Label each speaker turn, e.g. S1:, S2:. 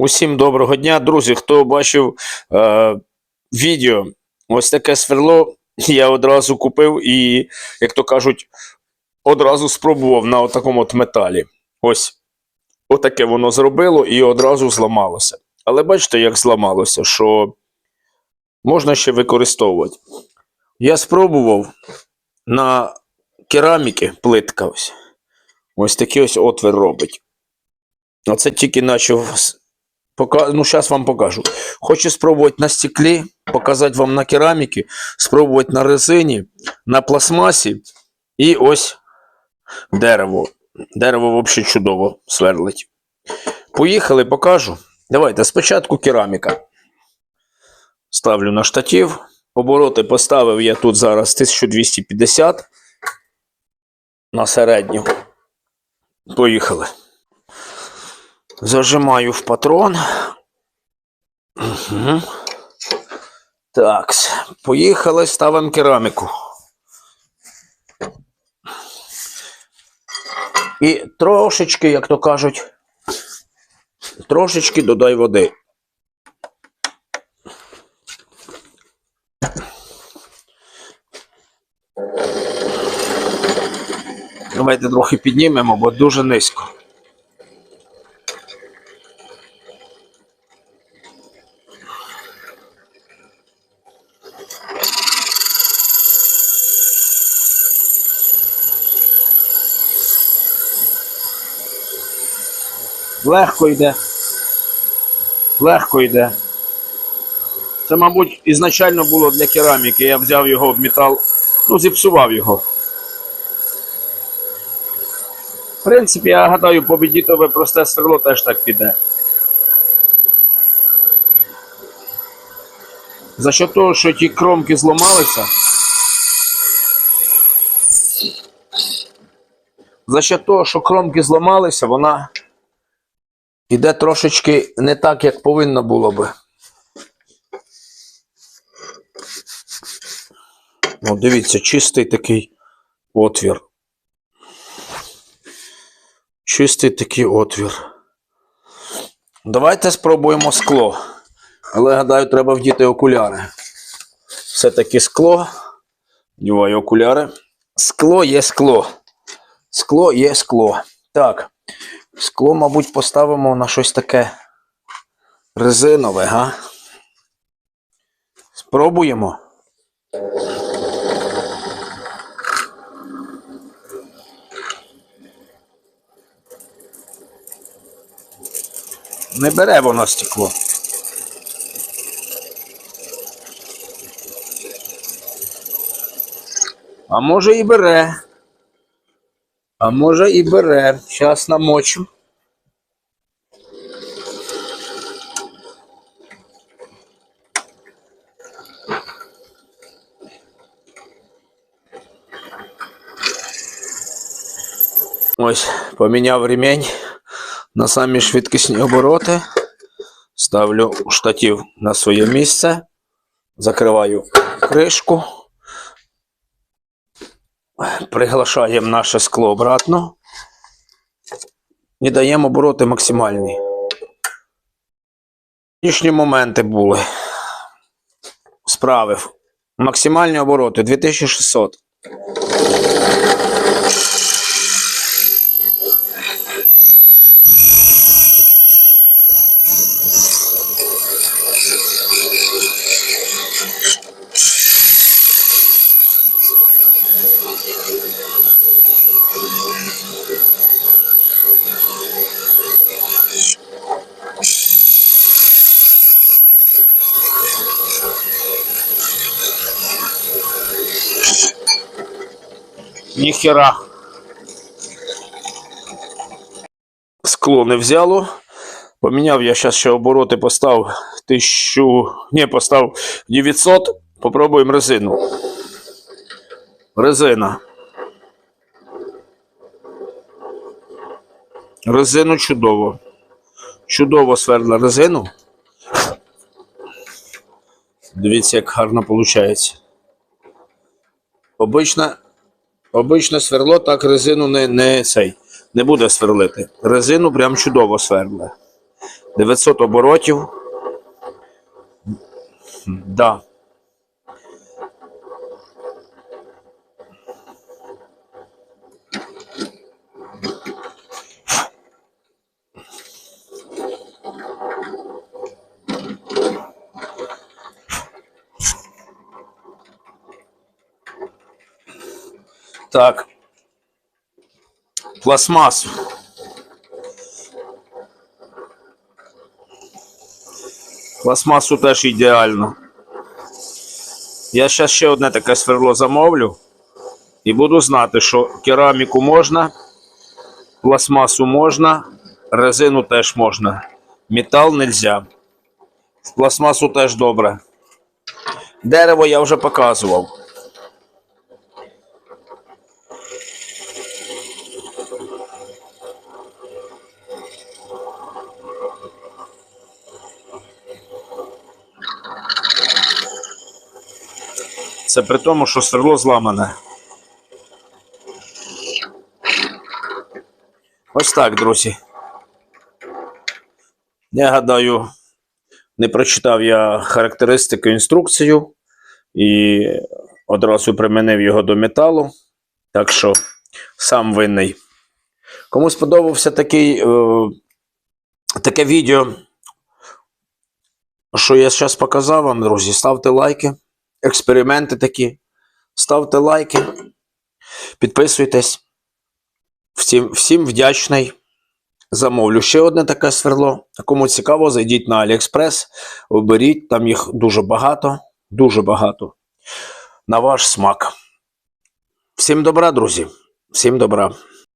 S1: Усім доброго дня, друзі. Хто бачив е, відео, ось таке сверло я одразу купив і, як то кажуть, одразу спробував на такому от металі. Ось отаке воно зробило і одразу зламалося. Але бачите, як зламалося, що можна ще використовувати. Я спробував на кераміки плитка ось. Ось такий ось отвір робить. Оце тільки почав. Пока... Ну, зараз вам покажу. Хочу спробувати на стеклі, показати вам на кераміки, спробувати на резині, на пластмасі і ось дерево. Дерево взагалі чудово сверлить. Поїхали, покажу. Давайте спочатку кераміка. Ставлю на штатив. Обороти поставив я тут зараз 1250 на середню. Поїхали. Зажимаю в патрон. Угу. Так, поїхали, ставимо кераміку. І трошечки, як то кажуть, трошечки додай води. Давайте трохи піднімемо, бо дуже низько. Легко йде. Легко йде. Це, мабуть, ізначально було для кераміки. Я взяв його в метал, ну, зіпсував його. В принципі, я гадаю, победітове просте сверло теж так піде. За що того, що ті кромки зламалися. За що того, що кромки зламалися, вона іде трошечки не так, як повинно було би. О, дивіться, чистий такий отвір. Чистий такий отвір. Давайте спробуємо скло. Але гадаю, треба вдіти окуляри. Все-таки скло. Діваю окуляри. Скло є скло. Скло є скло. Так. Скло, мабуть, поставимо на щось таке резинове, га? Спробуємо. Не бере воно стекло. А може і бере. А може і бере. Зараз намочу. Ось, поміняв ремінь на самі швидкісні обороти. Ставлю штатив на своє місце. Закриваю кришку. Приглашаємо наше скло обратно. І даємо обороти максимальні. Нічні моменти були. Справив. Максимальні обороти 2600. Ніхера. Скло не взяло. Поміняв я зараз ще обороти, постав 1000. Ні, постав 900. Попробуємо резину. Резина. Резину чудово. Чудово сверла резину. Дивіться, як гарно виходить. Обична Обичне сверло так резину не, не, цей, не буде сверлити. Резину прям чудово сверле. 900 оборотів. Да. Так. Пластмасу. Пластмасу теж ідеально. Я зараз ще одне таке сверло замовлю і буду знати, що кераміку можна, пластмасу можна, резину теж можна. Метал нельзя. Пластмасу теж добре. Дерево я вже показував. Це при тому, що сверло зламане. Ось так, друзі. Я гадаю, не прочитав я характеристику інструкцію і одразу примінив його до металу. Так що сам винний. Кому сподобався такий, е, таке відео, що я зараз показав вам, друзі, ставте лайки експерименти такі. Ставте лайки, підписуйтесь. Всім, всім вдячний. Замовлю ще одне таке сверло. Кому цікаво, зайдіть на AliExpress, оберіть, там їх дуже багато, дуже багато. На ваш смак. Всім добра, друзі. Всім добра.